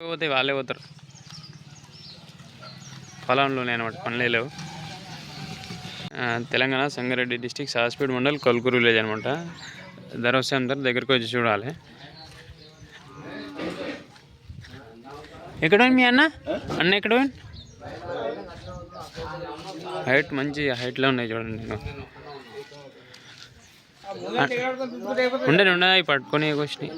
పోతే వాళ్ళే పోతారు. పొలంలోనే అనమాట పనులే లేవు తెలంగాణ సంగారెడ్డి డిస్టిక్ సాస్పేట్ మండల్ కొల్కూరు విలేజ్ అనమాట ధర వస్తే అందరు దగ్గరికి వచ్చి చూడాలి. ఎక్కడ మీ అన్న? అన్న ఎక్కడ హైట్ మంచి హైట్లో ఉన్నాయి చూడండి నేను. ఉండే ఉండదు పట్టుకొని వచ్చినాయి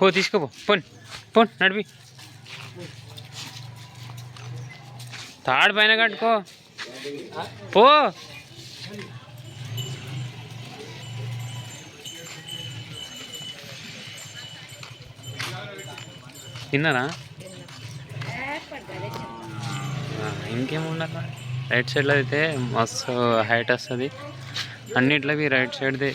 పో తీసుకోపో. పోన్ పోన్ నడిపి. తాడు పైన కట్టుకో. పో. తిన్నారా? ఆ, రైట్ సైడ్లో అయితే మస్తు హైట్ వస్తుంది. అన్నిట్లవి రైట్ సైడ్దే.